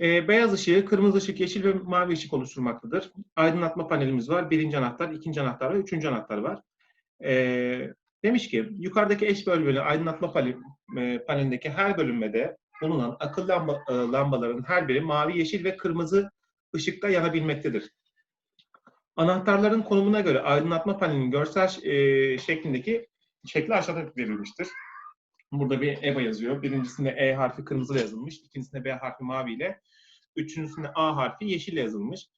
E, beyaz ışığı, kırmızı ışık, yeşil ve mavi ışık oluşturmaktadır. Aydınlatma panelimiz var. Birinci anahtar, ikinci anahtar ve üçüncü anahtar var. E, demiş ki, yukarıdaki eş bölmeli aydınlatma e, panelindeki her bölünmede bulunan akıllı lamba, e, lambaların her biri mavi, yeşil ve kırmızı ışıkta yanabilmektedir. Anahtarların konumuna göre aydınlatma panelinin görsel e, şeklindeki şekli aşağıda verilmiştir. Burada bir EBA yazıyor. Birincisinde E harfi kırmızıyla yazılmış. ikincisinde B harfi maviyle. Üçüncüsünde A harfi yeşille yazılmış.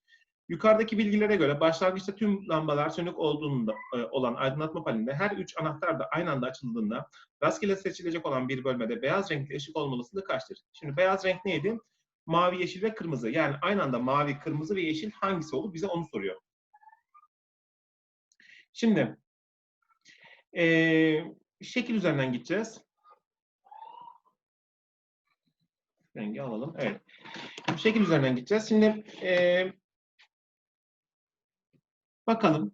Yukarıdaki bilgilere göre başlangıçta tüm lambalar sönük olduğunda e, olan aydınlatma panelinde her üç anahtar da aynı anda açıldığında rastgele seçilecek olan bir bölmede beyaz renkli ışık olma olasılığı kaçtır? Şimdi beyaz renk neydi? Mavi, yeşil ve kırmızı. Yani aynı anda mavi, kırmızı ve yeşil hangisi olur? Bize onu soruyor. Şimdi e, şekil üzerinden gideceğiz. Rengi alalım. Evet. Şimdi şekil üzerinden gideceğiz. Şimdi e, bakalım.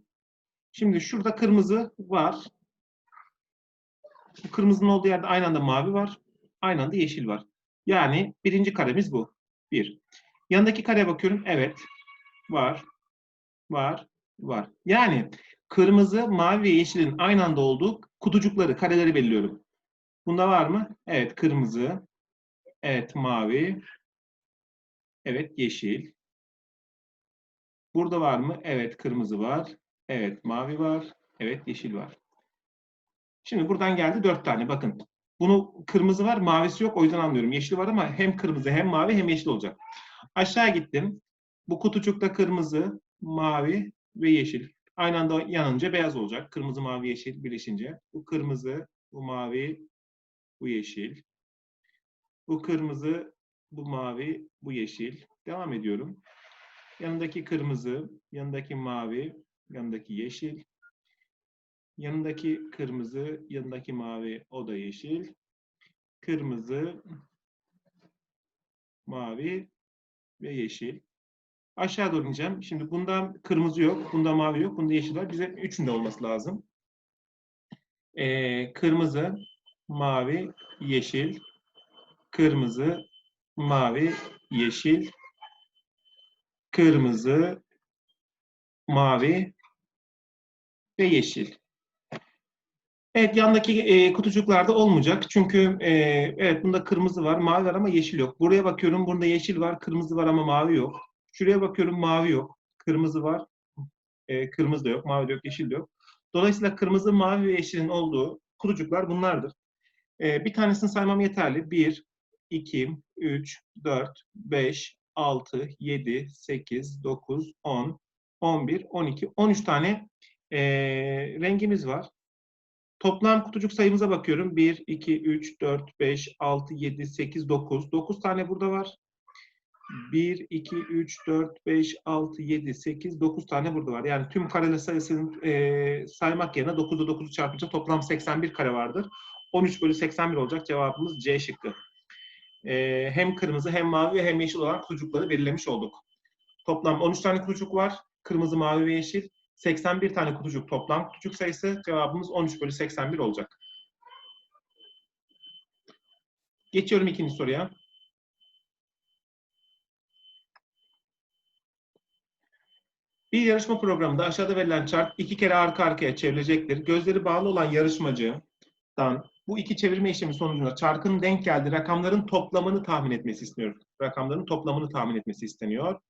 Şimdi şurada kırmızı var. Bu kırmızının olduğu yerde aynı anda mavi var. Aynı anda yeşil var. Yani birinci karemiz bu. Bir. Yanındaki kareye bakıyorum. Evet. Var. Var. Var. Yani kırmızı, mavi ve yeşilin aynı anda olduğu kutucukları, kareleri belirliyorum. Bunda var mı? Evet. Kırmızı. Evet. Mavi. Evet. Yeşil. Burada var mı? Evet. Kırmızı var. Evet. Mavi var. Evet. Yeşil var. Şimdi buradan geldi dört tane. Bakın. Bunu kırmızı var, mavisi yok. O yüzden anlıyorum. Yeşil var ama hem kırmızı hem mavi hem yeşil olacak. Aşağı gittim. Bu kutucukta kırmızı, mavi ve yeşil. Aynı anda yanınca beyaz olacak. Kırmızı, mavi, yeşil birleşince. Bu kırmızı, bu mavi, bu yeşil. Bu kırmızı, bu mavi, bu yeşil. Devam ediyorum. Yanındaki kırmızı, yanındaki mavi, yanındaki yeşil. Yanındaki kırmızı, yanındaki mavi, o da yeşil. Kırmızı, mavi ve yeşil. Aşağı doğru ineceğim. Şimdi bundan kırmızı yok, bunda mavi yok, bunda yeşil var. Bize üçünde olması lazım. Ee, kırmızı, mavi, yeşil. Kırmızı, mavi, yeşil. Kırmızı, mavi ve yeşil. Evet yandaki e, kutucuklarda olmayacak. Çünkü e, evet bunda kırmızı var, mavi var ama yeşil yok. Buraya bakıyorum bunda yeşil var, kırmızı var ama mavi yok. Şuraya bakıyorum mavi yok, kırmızı var, e, kırmızı da yok, mavi de yok, yeşil de yok. Dolayısıyla kırmızı, mavi ve yeşilin olduğu kutucuklar bunlardır. E, bir tanesini saymam yeterli. 1, 2, 3, 4, 5, 6, 7, 8, 9, 10, 11, 12, 13 tane e, rengimiz var. Toplam kutucuk sayımıza bakıyorum. 1, 2, 3, 4, 5, 6, 7, 8, 9. 9 tane burada var. 1, 2, 3, 4, 5, 6, 7, 8, 9 tane burada var. Yani tüm kareler sayısını e, saymak yerine 9'da 9'u çarpınca toplam 81 kare vardır. 13 bölü 81 olacak. Cevabımız C şıkkı. E, hem kırmızı hem mavi hem yeşil olan kutucukları belirlemiş olduk. Toplam 13 tane kutucuk var. Kırmızı, mavi ve yeşil. 81 tane kutucuk toplam kutucuk sayısı. Cevabımız 13 bölü 81 olacak. Geçiyorum ikinci soruya. Bir yarışma programında aşağıda verilen çark iki kere arka arkaya çevrilecektir. Gözleri bağlı olan yarışmacıdan bu iki çevirme işlemi sonucunda çarkın denk geldiği rakamların toplamını tahmin etmesi isteniyor. Rakamların toplamını tahmin etmesi isteniyor.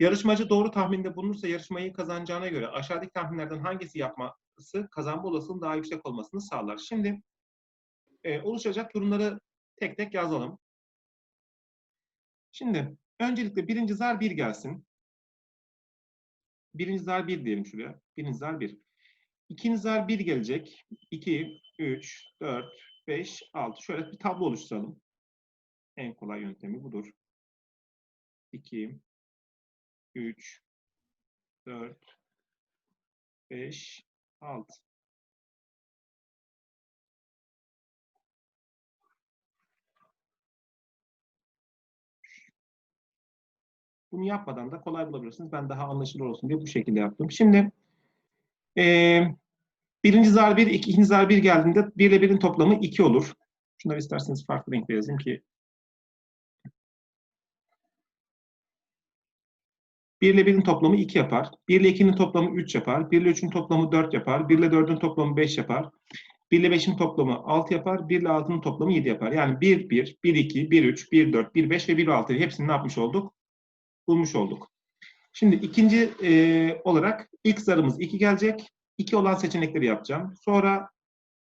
Yarışmacı doğru tahminde bulunursa yarışmayı kazanacağına göre aşağıdaki tahminlerden hangisi yapması kazanma olasılığının daha yüksek olmasını sağlar. Şimdi e, oluşacak durumları tek tek yazalım. Şimdi öncelikle birinci zar 1 gelsin. Birinci zar 1 diyelim şuraya. Birinci zar 1. İkinci zar 1 gelecek. 2, 3, 4, 5, 6. Şöyle bir tablo oluşturalım. En kolay yöntemi budur. 2, 3, 4, 5, 6. Bunu yapmadan da kolay bulabilirsiniz. Ben daha anlaşılır olsun diye bu şekilde yaptım. Şimdi e, birinci zar 1, ikinci zar 1 geldiğinde 1 ile 1'in toplamı 2 olur. Şunları isterseniz farklı renkle yazayım ki 1 ile 1'in toplamı 2 yapar. 1 ile 2'nin toplamı 3 yapar. 1 ile 3'ün toplamı 4 yapar. 1 ile 4'ün toplamı 5 yapar. 1 ile 5'in toplamı 6 yapar. 1 ile 6'nın toplamı 7 yapar. Yani 1, 1, 1, 2, 1, 3, 1, 4, 1, 5 ve 1, 6 hepsini ne yapmış olduk? Bulmuş olduk. Şimdi ikinci e, olarak ilk zarımız 2 gelecek. 2 olan seçenekleri yapacağım. Sonra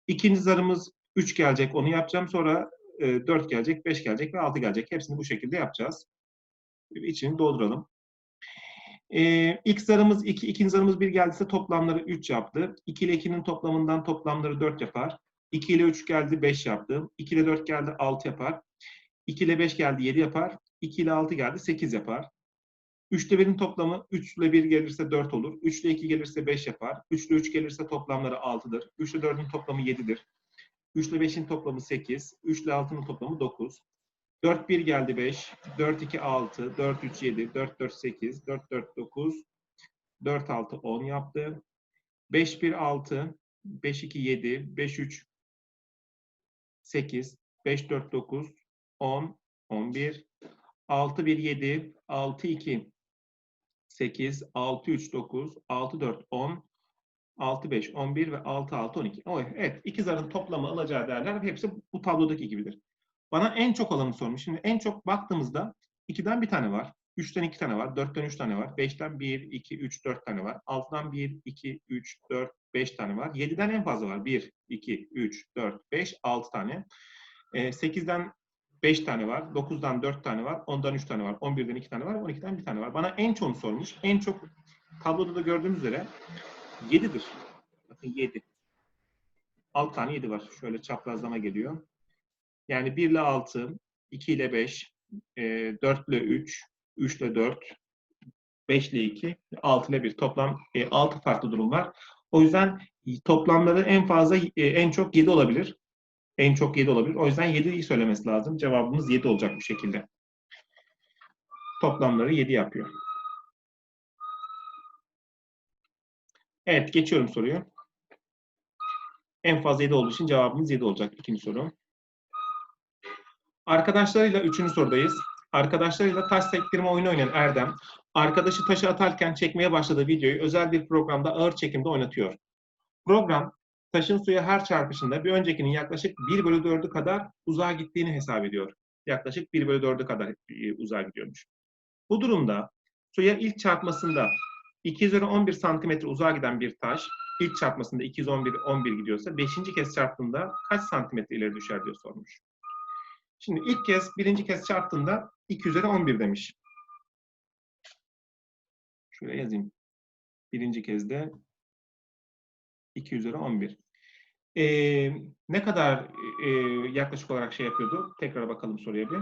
ikinci zarımız 3 gelecek onu yapacağım. Sonra e, 4 gelecek, 5 gelecek ve 6 gelecek. Hepsini bu şekilde yapacağız. İçini dolduralım. Ee, ilk zarımız 2, ikinci zarımız 1 geldiyse toplamları 3 yaptı. 2 ile 2'nin toplamından toplamları 4 yapar. 2 ile 3 geldi 5 yaptı. 2 ile 4 geldi 6 yapar. 2 ile 5 geldi 7 yapar. 2 ile 6 geldi 8 yapar. 3 ile 1'in toplamı 3 ile 1 gelirse 4 olur. 3 ile 2 gelirse 5 yapar. 3 ile 3 gelirse toplamları 6'dır. 3 ile 4'ün toplamı 7'dir. 3 ile 5'in toplamı 8. 3 ile 6'nın toplamı 9. 4 1 geldi 5. 4 2 6. 4 3 7. 4 4 8. 4 4 9. 4 6 10 yaptı. 5 1 6. 5 2 7. 5 3 8. 5 4 9. 10 11. 6 1 7. 6 2 8. 6 3 9. 6 4 10. 6 5 11 ve 6 6 12. Evet, iki zarın toplamı alacağı değerler hepsi bu tablodaki gibidir. Bana en çok olanı sormuş. Şimdi en çok baktığımızda 2'den bir tane var. 3'ten 2 tane var. 4'ten 3 tane var. 5'ten 1, 2, 3, 4 tane var. 6'dan 1, 2, 3, 4, 5 tane var. 7'den en fazla var. 1, 2, 3, 4, 5, 6 tane. E, 8'den 5 tane var. 9'dan 4 tane var. 10'dan 3 tane var. 11'den 2 tane var. 12'den 1 tane var. Bana en çoğunu sormuş. En çok tabloda da gördüğümüz üzere 7'dir. Bakın 7. 6 tane 7 var. Şöyle çaprazlama geliyor. Yani 1 ile 6, 2 ile 5, 4 ile 3, 3 ile 4, 5 ile 2, 6 ile 1. Toplam 6 farklı durum var. O yüzden toplamları en fazla, en çok 7 olabilir. En çok 7 olabilir. O yüzden 7'yi söylemesi lazım. Cevabımız 7 olacak bu şekilde. Toplamları 7 yapıyor. Evet, geçiyorum soruyu. En fazla 7 olduğu için cevabımız 7 olacak. İkinci soru. Arkadaşlarıyla üçüncü sorudayız. Arkadaşlarıyla taş sektirme oyunu oynayan Erdem, arkadaşı taşı atarken çekmeye başladığı videoyu özel bir programda ağır çekimde oynatıyor. Program, taşın suya her çarpışında bir öncekinin yaklaşık 1 bölü 4'ü kadar uzağa gittiğini hesap ediyor. Yaklaşık 1 bölü 4'ü kadar e, uzağa gidiyormuş. Bu durumda suya ilk çarpmasında 211 santimetre uzağa giden bir taş, ilk çarpmasında 211 11 gidiyorsa 5. kez çarptığında kaç santimetre ileri düşer diye sormuş. Şimdi ilk kez, birinci kez çarptığında 2 üzeri 11 demiş. Şuraya yazayım. Birinci kez de 2 üzeri 11. Ee, ne kadar e, yaklaşık olarak şey yapıyordu? Tekrar bakalım soruya bir.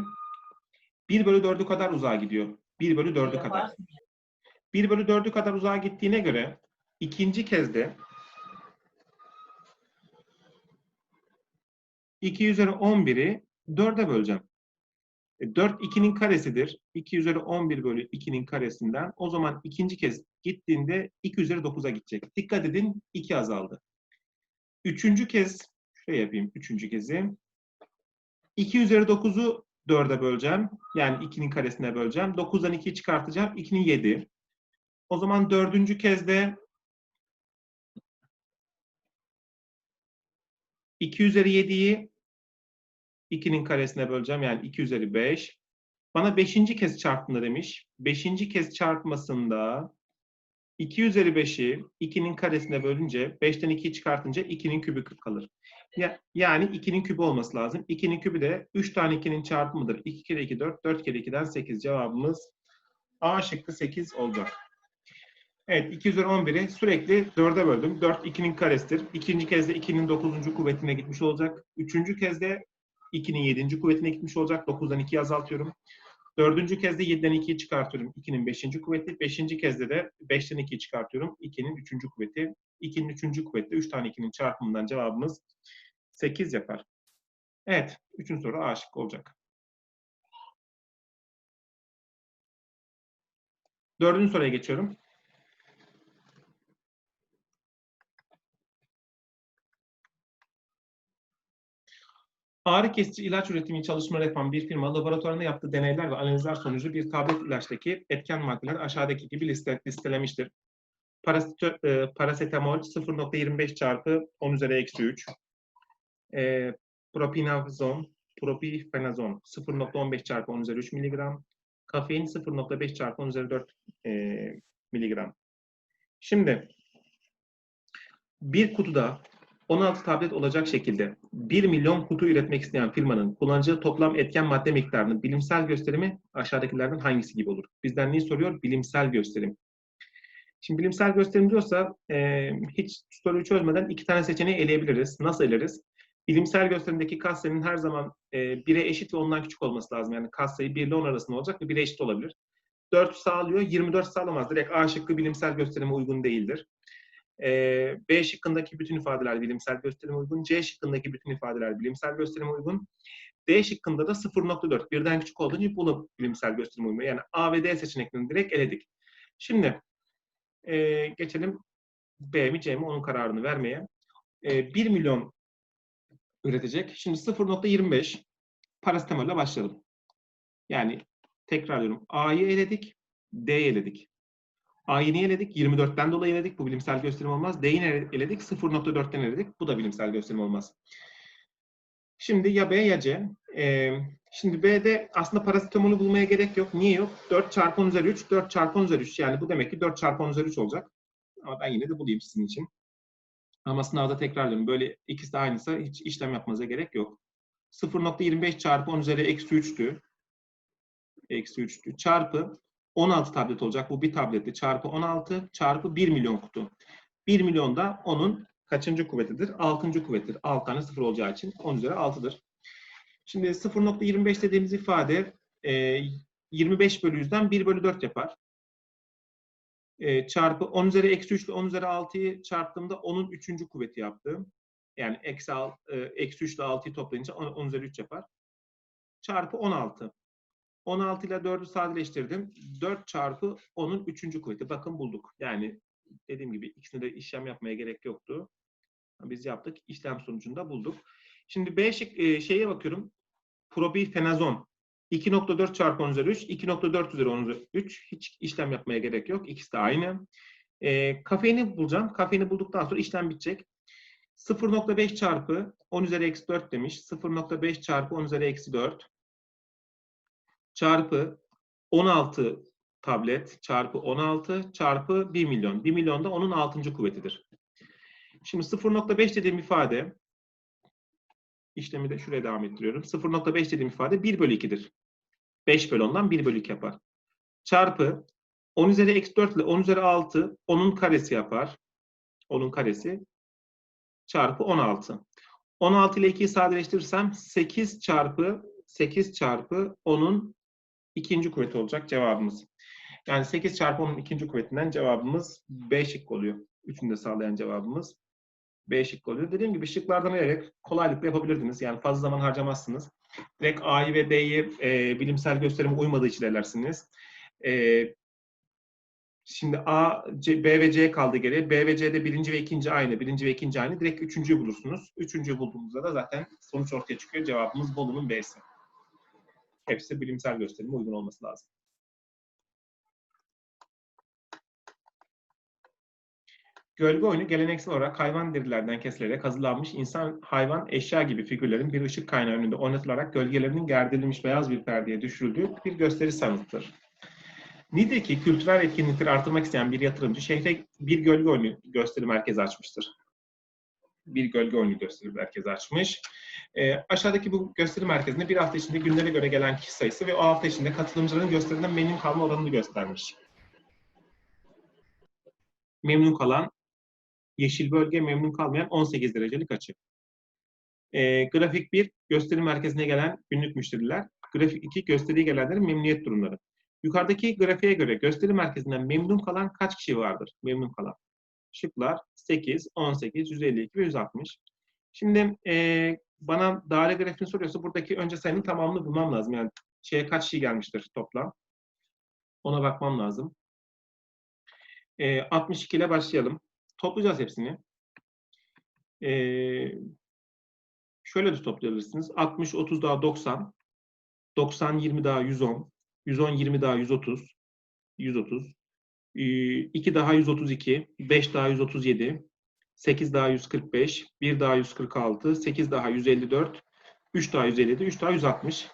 1 bölü 4'ü kadar uzağa gidiyor. 1 bölü 4'ü kadar. 1 bölü 4'ü kadar uzağa gittiğine göre ikinci kez de 2 üzeri 11'i 4'e böleceğim. E, 4 2'nin karesidir. 2 üzeri 11 bölü 2'nin karesinden. O zaman ikinci kez gittiğinde 2 üzeri 9'a gidecek. Dikkat edin 2 azaldı. Üçüncü kez şöyle yapayım. Üçüncü kezi. 2 üzeri 9'u 4'e böleceğim. Yani 2'nin karesine böleceğim. 9'dan 2'yi çıkartacağım. 2'nin 7. O zaman dördüncü kez de 2 üzeri 7'yi 2'nin karesine böleceğim. Yani 2 üzeri 5. Bana 5. kez çarptığında demiş. 5. kez çarpmasında 2 üzeri 5'i 2'nin karesine bölünce 5'ten 2'yi çıkartınca 2'nin kübü kalır. Yani 2'nin kübü olması lazım. 2'nin kübü de 3 tane 2'nin çarpımıdır. 2 kere 2 4, 4 kere 2'den 8 cevabımız A şıkkı 8 olacak. Evet 2 üzeri 11'i sürekli 4'e böldüm. 4 2'nin karesidir. İkinci kez de 2'nin 9. kuvvetine gitmiş olacak. Üçüncü kez de 2'nin 7. kuvvetine gitmiş olacak. 9'dan 2'yi azaltıyorum. Dördüncü kez de 7'den 2'yi çıkartıyorum. 2'nin 5. kuvveti. Beşinci kezde de 5'ten 2'yi çıkartıyorum. 2'nin 3. kuvveti. 2'nin 3. kuvveti 3 tane 2'nin çarpımından cevabımız 8 yapar. Evet. Üçüncü soru A şıkkı olacak. Dördüncü soruya geçiyorum. Ağrı kesici ilaç üretimi çalışmaları yapan bir firma laboratuvarında yaptığı deneyler ve analizler sonucu bir tablet ilaçtaki etken maddeler aşağıdaki gibi liste, listelemiştir. Parasit e, parasetamol 0.25 çarpı 10 üzeri eksi 3. E, propinazon, propifenazon 0.15 çarpı 10 üzeri 3 miligram. Kafein 0.5 çarpı 10 üzeri 4 e, miligram. Şimdi bir kutuda 16 tablet olacak şekilde 1 milyon kutu üretmek isteyen firmanın kullanacağı toplam etken madde miktarının bilimsel gösterimi aşağıdakilerden hangisi gibi olur? Bizden neyi soruyor? Bilimsel gösterim. Şimdi bilimsel gösterim diyorsa e, hiç soruyu çözmeden iki tane seçeneği eleyebiliriz. Nasıl eleriz? Bilimsel gösterimdeki kas sayının her zaman e, 1'e eşit ve ondan küçük olması lazım. Yani kas sayı 1 ile 10 arasında olacak ve 1'e eşit olabilir. 4 sağlıyor, 24 sağlamaz. Direkt A şıkkı bilimsel gösterime uygun değildir. E, B şıkkındaki bütün ifadeler bilimsel gösterime uygun. C şıkkındaki bütün ifadeler bilimsel gösterime uygun. D şıkkında da 0.4. Birden küçük olduğu için bunu bilimsel gösterime uymuyor. Yani A ve D seçeneklerini direkt eledik. Şimdi e, geçelim B mi C mi onun kararını vermeye. E, 1 milyon üretecek. Şimdi 0.25 parasitamolle başlayalım. Yani tekrarlıyorum. A'yı eledik, D'yi eledik. A'yı niye eledik? 24'ten dolayı eledik. Bu bilimsel gösterim olmaz. D'yi eledik? 0.4'ten eledik. Bu da bilimsel gösterim olmaz. Şimdi ya B ya C. Ee, şimdi B'de aslında parasitamolu bulmaya gerek yok. Niye yok? 4 çarpı 10 üzeri 3, 4 çarpı 10 üzeri 3. Yani bu demek ki 4 çarpı 10 üzeri 3 olacak. Ama ben yine de bulayım sizin için. Ama sınavda tekrarlıyorum. Böyle ikisi de aynıysa hiç işlem yapmanıza gerek yok. 0.25 çarpı 10 üzeri eksi 3'tü. Eksi 3'tü. Çarpı 16 tablet olacak. Bu bir tableti çarpı 16 çarpı 1 milyon kutu. 1 milyon da onun kaçıncı kuvvetidir? 6. kuvvetidir. 6 tane sıfır olacağı için 10 üzeri 6'dır. Şimdi 0.25 dediğimiz ifade e, 25 bölü 100'den 1 bölü 4 yapar. E, çarpı 10 üzeri eksi 3 ile 10 üzeri 6'yı çarptığımda 10'un 3. kuvveti yaptı. Yani eksi, e, eksi 3 ile 6'yı toplayınca 10, 10 üzeri 3 yapar. Çarpı 16. 16 ile 4'ü sadeleştirdim. 4 çarpı 10'un 3. kuvveti. Bakın bulduk. Yani dediğim gibi ikisinde de işlem yapmaya gerek yoktu. Biz yaptık. İşlem sonucunda bulduk. Şimdi B e, şeye bakıyorum. Probifenazon. 2.4 çarpı 10 üzeri 3. 2.4 üzeri 10 üzeri 3. Hiç işlem yapmaya gerek yok. İkisi de aynı. E, kafeini bulacağım. Kafeini bulduktan sonra işlem bitecek. 0.5 çarpı 10 üzeri eksi 4 demiş. 0.5 çarpı 10 üzeri eksi 4 çarpı 16 tablet çarpı 16 çarpı 1 milyon. 1 milyon da onun 6. kuvvetidir. Şimdi 0.5 dediğim ifade işlemi de şuraya devam ettiriyorum. 0.5 dediğim ifade 1 bölü 2'dir. 5 bölü 10'dan 1 bölü 2 yapar. Çarpı 10 üzeri eksi 4 ile 10 üzeri 6 10'un karesi yapar. 10'un karesi çarpı 16. 16 ile 2'yi sadeleştirirsem 8 çarpı 8 çarpı 10'un ikinci kuvveti olacak cevabımız. Yani 8 çarpı 10'un ikinci kuvvetinden cevabımız B şık oluyor. Üçünü de sağlayan cevabımız B şık oluyor. Dediğim gibi şıklardan vererek kolaylıkla yapabilirdiniz. Yani fazla zaman harcamazsınız. Direkt A'yı ve D'yi e, bilimsel gösterime uymadığı için elersiniz. E, şimdi A, C, B ve C kaldı geriye. B ve C'de birinci ve ikinci aynı. Birinci ve ikinci aynı. Direkt üçüncüyü bulursunuz. Üçüncüyü bulduğunuzda da zaten sonuç ortaya çıkıyor. Cevabımız Bolu'nun B'si. Hepsi bilimsel gösterime uygun olması lazım. Gölge oyunu geleneksel olarak hayvan derilerden kesilerek hazırlanmış insan, hayvan, eşya gibi figürlerin bir ışık kaynağı önünde oynatılarak gölgelerinin gerdirilmiş beyaz bir perdeye düşürüldüğü bir gösteri sanatıdır. Niğde'deki kültürel etkinlikleri artırmak isteyen bir yatırımcı şehre bir gölge oyunu gösteri merkezi açmıştır. Bir gölge oyunu gösteri merkezi açmış. E, aşağıdaki bu gösteri merkezinde bir hafta içinde günlere göre gelen kişi sayısı ve o hafta içinde katılımcıların gösteriden memnun kalma oranını göstermiş. Memnun kalan yeşil bölge, memnun kalmayan 18 derecelik açı. E, grafik 1, gösteri merkezine gelen günlük müşteriler. Grafik 2, gösteriye gelenlerin memnuniyet durumları. Yukarıdaki grafiğe göre gösteri merkezinden memnun kalan kaç kişi vardır? Memnun kalan. Şıklar 8, 18, 152 ve 160. Şimdi e, bana daire grafiğini soruyorsa buradaki önce sayının tamamını bulmam lazım. Yani şeye kaç kişi gelmiştir toplam. Ona bakmam lazım. E, 62 ile başlayalım. Toplayacağız hepsini. E, şöyle de toplayabilirsiniz. 60, 30 daha 90. 90, 20 daha 110. 110, 20 daha 130. 130. 2 daha 132. 5 daha 137. 8 daha 145. 1 daha 146. 8 daha 154. 3 daha 157. 3 daha 160.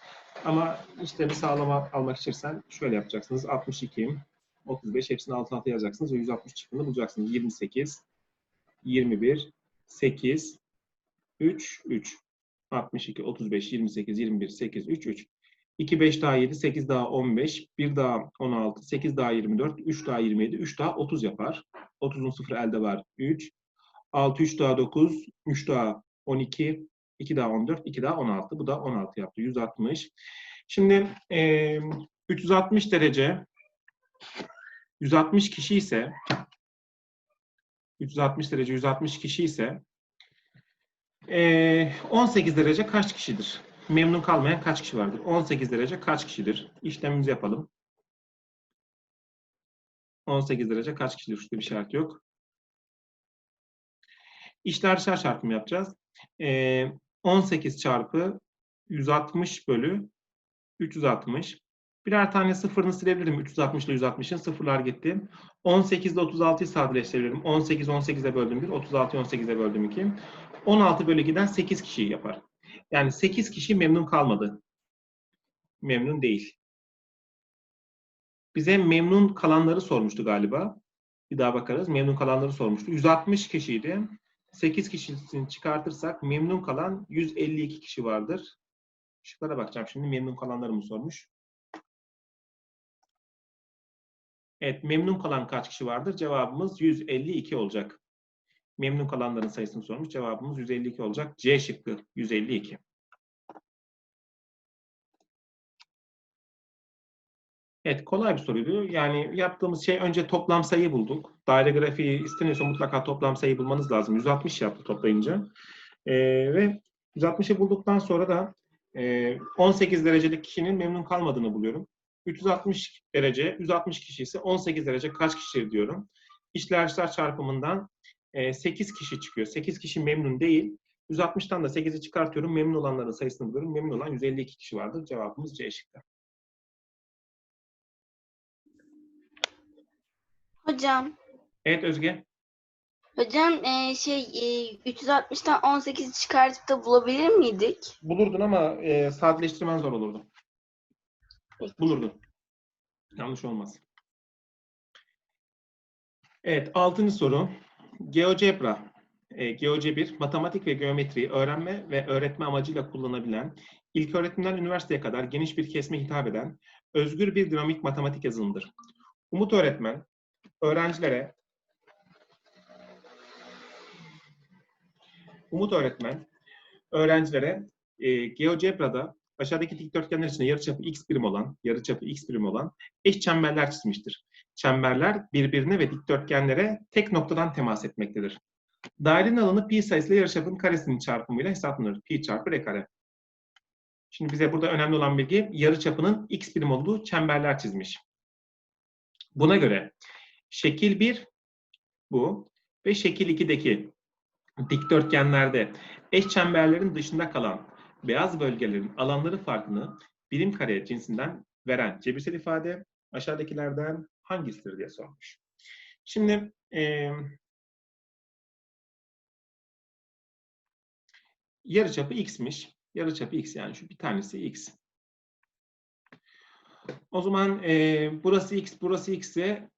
Ama işlemi sağlama almak istersen şöyle yapacaksınız. 62, 35 hepsini alt alta yazacaksınız ve 160 çıktığını bulacaksınız. 28, 21, 8, 3, 3. 62, 35, 28, 21, 8, 3, 3. 2, 5 daha 7, 8 daha 15, 1 daha 16, 8 daha 24, 3 daha 27, 3 daha 30 yapar. 30'un sıfırı elde var 3. 6, 3 daha 9, 3 daha 12, 2 daha 14, 2 daha 16. Bu da 16 yaptı. 160. Şimdi e, 360 derece 160 kişi ise 360 derece 160 kişi ise e, 18 derece kaç kişidir? Memnun kalmayan kaç kişi vardır? 18 derece kaç kişidir? İşlemimizi yapalım. 18 derece kaç kişidir? Şurada bir işaret yok. İşler dışarı çarpımı yapacağız. E, 18 çarpı 160 bölü 360. Birer tane sıfırını silebilirim. 360 ile 160'ın sıfırlar gitti. 18 ile 36'yı sadeleştirebilirim. 18 18'e böldüm 1, 36'yı 18'e böldüm 2. 16 bölü 2'den 8 kişiyi yapar. Yani 8 kişi memnun kalmadı. Memnun değil. Bize memnun kalanları sormuştu galiba. Bir daha bakarız. Memnun kalanları sormuştu. 160 kişiydi. 8 kişisini çıkartırsak memnun kalan 152 kişi vardır. Şıklara bakacağım şimdi. Memnun kalanları mı sormuş? Evet, memnun kalan kaç kişi vardır? Cevabımız 152 olacak. Memnun kalanların sayısını sormuş. Cevabımız 152 olacak. C şıkkı 152. Evet, kolay bir soruydu. Yani yaptığımız şey önce toplam sayı bulduk. Daire grafiği isteniyorsa mutlaka toplam sayı bulmanız lazım. 160 yaptı toplayınca. Ee, ve 160'ı bulduktan sonra da e, 18 derecelik kişinin memnun kalmadığını buluyorum. 360 derece, 160 kişi ise 18 derece kaç kişidir diyorum. İşler çarpımından 8 kişi çıkıyor. 8 kişi memnun değil. 160'tan da 8'i çıkartıyorum. Memnun olanların sayısını buluyorum. Memnun olan 152 kişi vardır. Cevabımız C şıkkı. Hocam, Evet Özge. hocam e, şey e, 360'tan 18'i çıkartıp da bulabilir miydik? Bulurdun ama e, saatleştirmen zor olurdu. Peki. Bulurdun. Yanlış olmaz. Evet, altıncı soru. GeoGebra, e, GeoCebir, matematik ve geometriyi öğrenme ve öğretme amacıyla kullanabilen, ilk öğretimden üniversiteye kadar geniş bir kesme hitap eden, özgür bir dinamik matematik yazılımıdır. Umut öğretmen, öğrencilere Umut öğretmen, öğrencilere e, GeoGebra'da aşağıdaki dikdörtgenler içinde yarıçapı x birim olan, yarıçapı x birim olan eş çemberler çizmiştir. Çemberler birbirine ve dikdörtgenlere tek noktadan temas etmektedir. Dairenin alanı pi sayısıyla yarıçapın karesinin çarpımıyla hesaplanır. Pi çarpı r kare. Şimdi bize burada önemli olan bilgi yarıçapının x birim olduğu çemberler çizmiş. Buna göre şekil 1 bu ve şekil 2'deki dikdörtgenlerde eş çemberlerin dışında kalan beyaz bölgelerin alanları farkını birim kare cinsinden veren cebirsel ifade aşağıdakilerden hangisidir diye sormuş. Şimdi e, yarıçapı x'miş. Yarıçapı x yani şu bir tanesi x. O zaman e, burası x, burası x ise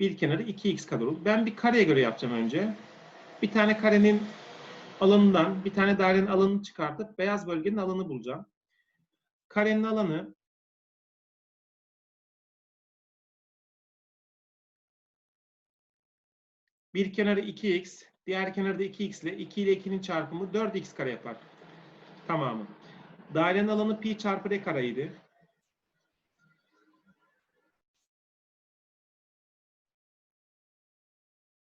bir kenarı 2x kadar olur. Ben bir kareye göre yapacağım önce. Bir tane karenin alanından bir tane dairenin alanını çıkartıp beyaz bölgenin alanını bulacağım. Karenin alanı bir kenarı 2x, diğer kenarı da 2x ile 2 ile 2'nin çarpımı 4x kare yapar. Tamamı. Dairenin alanı pi çarpı r kareydi.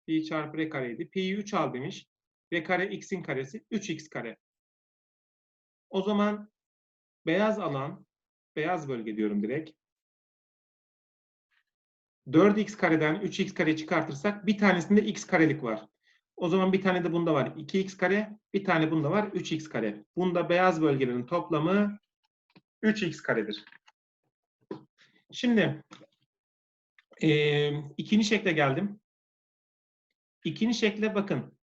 Pi çarpı r kareydi. Pi'yi 3 al demiş. R kare x'in karesi 3x kare. O zaman beyaz alan, beyaz bölge diyorum direkt. 4x kareden 3x kare çıkartırsak bir tanesinde x karelik var. O zaman bir tane de bunda var 2x kare, bir tane bunda var 3x kare. Bunda beyaz bölgelerin toplamı 3x karedir. Şimdi eee ikinci şekle geldim. İkinci şekle bakın.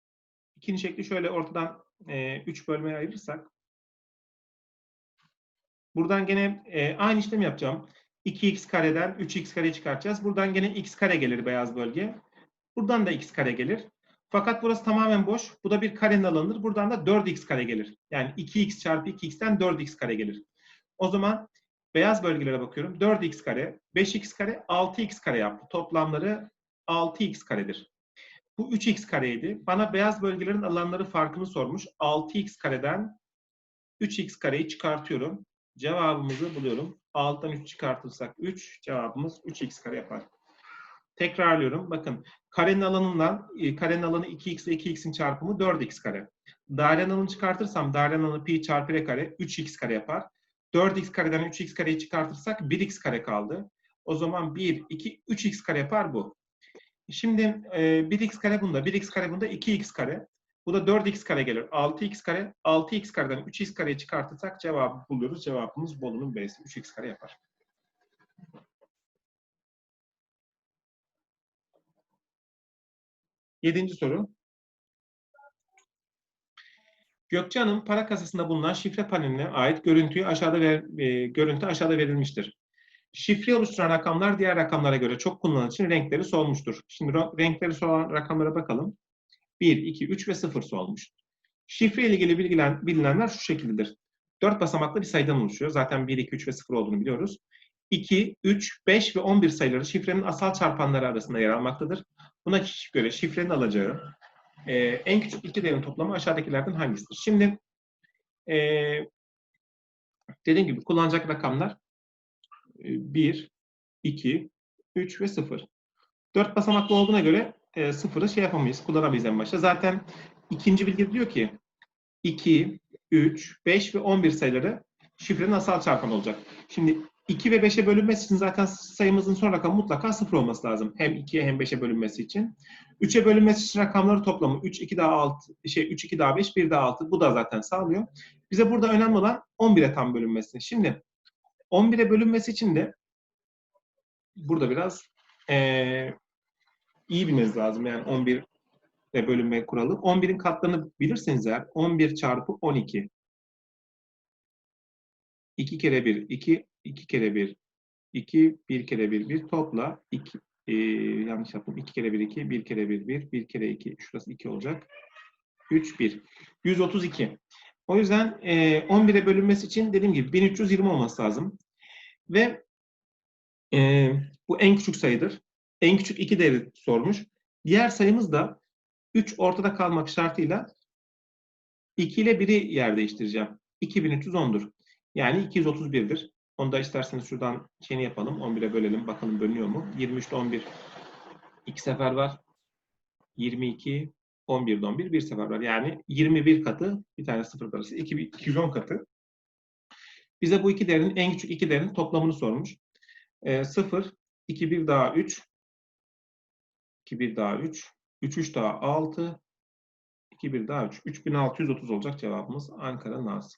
İkinci şekli şöyle ortadan 3 bölmeye ayırırsak. Buradan gene e, aynı işlemi yapacağım. 2x kareden 3x kare çıkartacağız. Buradan gene x kare gelir beyaz bölge. Buradan da x kare gelir. Fakat burası tamamen boş. Bu da bir karenin alanıdır. Buradan da 4x kare gelir. Yani 2x çarpı 2x'ten 4x kare gelir. O zaman beyaz bölgelere bakıyorum. 4x kare, 5x kare, 6x kare yaptı. Toplamları 6x karedir. Bu 3x kareydi. Bana beyaz bölgelerin alanları farkını sormuş. 6x kareden 3x kareyi çıkartıyorum. Cevabımızı buluyorum. 6'dan 3 çıkartırsak 3, cevabımız 3x kare yapar. Tekrarlıyorum. Bakın karenin alanından, e, karenin alanı 2x ile 2x'in çarpımı 4x kare. Dairenin alanını çıkartırsam dairenin alanı pi çarpı r kare 3x kare yapar. 4x kareden 3x kareyi çıkartırsak 1x kare kaldı. O zaman 1, 2, 3x kare yapar bu. Şimdi e, 1x kare bunda, 1x kare bunda 2x kare. Bu da 4x kare gelir. 6x kare, 6x kareden 3x kareyi çıkartırsak cevabı buluyoruz. Cevabımız Bolu'nun B'si 3x kare yapar. Yedinci soru. Gökçe Hanım para kasasında bulunan şifre paneline ait görüntüyü aşağıda ver, e, görüntü aşağıda verilmiştir. Şifre oluşturan rakamlar diğer rakamlara göre çok kullanılan için renkleri solmuştur. Şimdi renkleri solan rakamlara bakalım. 1, 2, 3 ve 0 solmuş. Şifre ile ilgili bilgilen, bilinenler şu şekildedir. 4 basamaklı bir sayıdan oluşuyor. Zaten 1, 2, 3 ve 0 olduğunu biliyoruz. 2, 3, 5 ve 11 sayıları şifrenin asal çarpanları arasında yer almaktadır. Buna göre şifrenin alacağı e, en küçük iki değerin toplamı aşağıdakilerden hangisidir? Şimdi e, dediğim gibi kullanacak rakamlar 1, 2, 3 ve 0. 4 basamaklı olduğuna göre e, sıfırı şey yapamayız, kullanamayız en başta. Zaten ikinci bilgi diyor ki 2, 3, 5 ve 11 sayıları şifrenin asal çarpanı olacak. Şimdi 2 ve 5'e bölünmesi için zaten sayımızın son rakamı mutlaka 0 olması lazım. Hem 2'ye hem 5'e bölünmesi için. 3'e bölünmesi için rakamları toplamı 3, 2 daha 6, şey 3, 2 daha 5, 1 daha 6. Bu da zaten sağlıyor. Bize burada önemli olan 11'e tam bölünmesi. Şimdi 11'e bölünmesi için de burada biraz ee, iyi bilmeniz lazım. Yani 11 ve bölünme kuralı. 11'in katlarını bilirseniz eğer 11 çarpı 12. 2 kere 1, 2, 2 kere 1, 2, 1 kere 1, 1 topla. 2, e, yanlış yaptım. 2 kere 1, 2, 1 kere 1, 1, 1 kere 2, şurası 2 olacak. 3, 1. 132. O yüzden e, 11'e bölünmesi için dediğim gibi 1320 olması lazım. Ve e, bu en küçük sayıdır. En küçük iki değeri sormuş. Diğer sayımız da 3 ortada kalmak şartıyla 2 ile 1'i yer değiştireceğim. 2310'dur. Yani 231'dir. Onu da isterseniz şuradan şeyini yapalım. 11'e bölelim. Bakalım bölünüyor mu? 23'te 11 iki sefer var. 22, 11'de 11 bir sefer var. Yani 21 katı bir tane sıfır arası 210 katı. Bize bu iki değerin en küçük iki değerin toplamını sormuş. E, 0, 2, 1 daha 3, 2, 1 daha 3, 3, 3 daha 6, 2, 1 daha 3. 3630 olacak cevabımız Ankara Naz.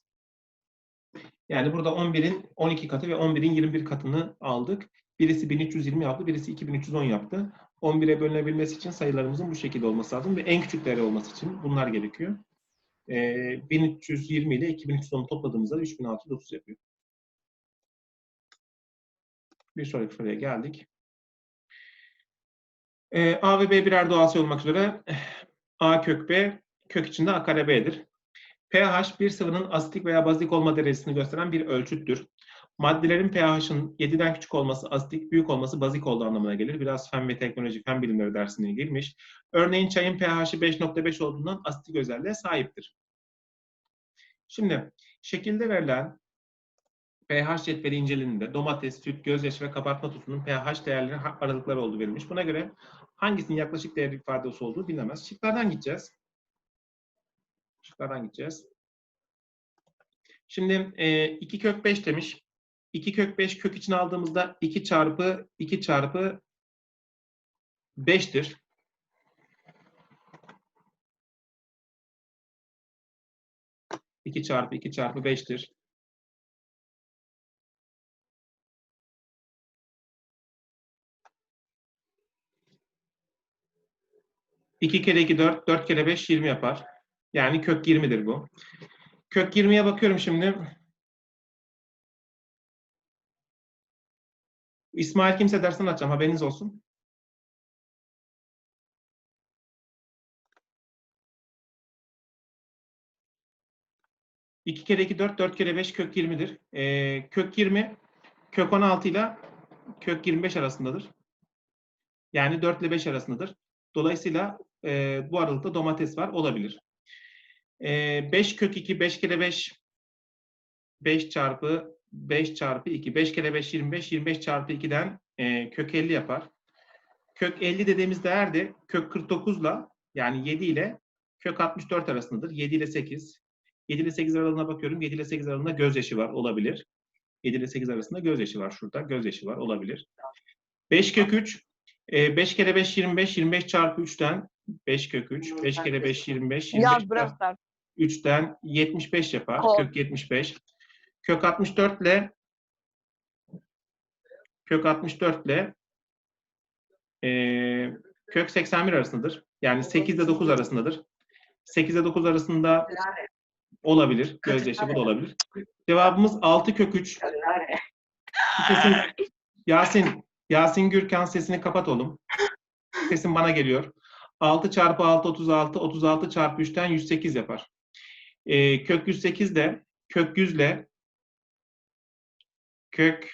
Yani burada 11'in 12 katı ve 11'in 21 katını aldık. Birisi 1320 yaptı, birisi 2310 yaptı. 11'e bölünebilmesi için sayılarımızın bu şekilde olması lazım ve en küçük değeri olması için bunlar gerekiyor. Ee, 1320 ile 2310'u topladığımızda 3630 yapıyor. Bir sonraki soruya geldik. Ee, A ve B birer doğal olmak üzere A kök B kök içinde A kare B'dir. pH bir sıvının asitik veya bazik olma derecesini gösteren bir ölçüttür. Maddelerin pH'ın 7'den küçük olması asitik, büyük olması bazik olduğu anlamına gelir. Biraz fen ve teknoloji, fen bilimleri dersine girmiş. Örneğin çayın pH'i 5.5 olduğundan asitik özelliğe sahiptir. Şimdi şekilde verilen pH cetveli inceliğinde domates, süt, gözyaşı ve kabartma tuzunun pH değerleri aralıkları olduğu verilmiş. Buna göre hangisinin yaklaşık değer ifadesi olduğu bilinmez. Şıklardan gideceğiz. Şıklardan gideceğiz. Şimdi e, 2 kök 5 demiş. 2 kök 5 kök için aldığımızda 2 çarpı 2 çarpı 5'tir. İki çarpı iki çarpı beştir. İki kere iki dört, dört kere beş yirmi yapar. Yani kök yirmidir bu. Kök yirmiye bakıyorum şimdi. İsmail kimse dersten açacağım haberiniz olsun. İki kere 2 4, 4 kere 5 kök 20'dir. Ee, kök 20 kök 16 ile kök 25 arasındadır. Yani 4 ile 5 arasındadır. Dolayısıyla e, bu aralıkta domates var olabilir. E, 5 kök 2 5 kere 5 5 çarpı 5 çarpı 2. 5 kere 5 25. 25 çarpı 2'den e, kök 50 yapar. Kök 50 dediğimiz değer de kök 49 ile yani 7 ile kök 64 arasındadır. 7 ile 8. 7 ile 8 aralığına bakıyorum. 7 ile 8 aralığında gözyaşı var olabilir. 7 ile 8 arasında gözyaşı var şurada. Gözyaşı var olabilir. 5 kök 3. 5 kere 5 25. 25 çarpı 3'ten 5 kök 3. 5 kere 5 25. 25 Yaz bırak ders. 3'ten 75 yapar. Kol. Kök 75. Kök 64 ile kök 64 ile eee, kök 81 arasındadır. Yani 8 ile 9 arasındadır. 8 ile 9 arasında olabilir. Gözyaşı bu da olabilir. Cevabımız 6 kök 3. Sesin, Yasin, Yasin Gürkan sesini kapat oğlum. Sesin bana geliyor. 6 çarpı 6 36, 36 çarpı 3'ten 108 yapar. Ee, kök 108 de kök 100 ile kök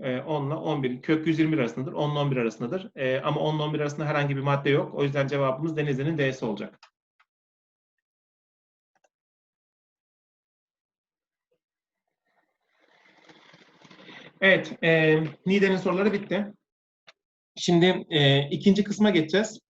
e, 10 ile 11, kök 120 arasındadır. 10 ile 11 arasındadır. E, ama 10 ile 11 arasında herhangi bir madde yok. O yüzden cevabımız Denizli'nin D'si olacak. Evet, e, Nide'nin soruları bitti. Şimdi e, ikinci kısma geçeceğiz.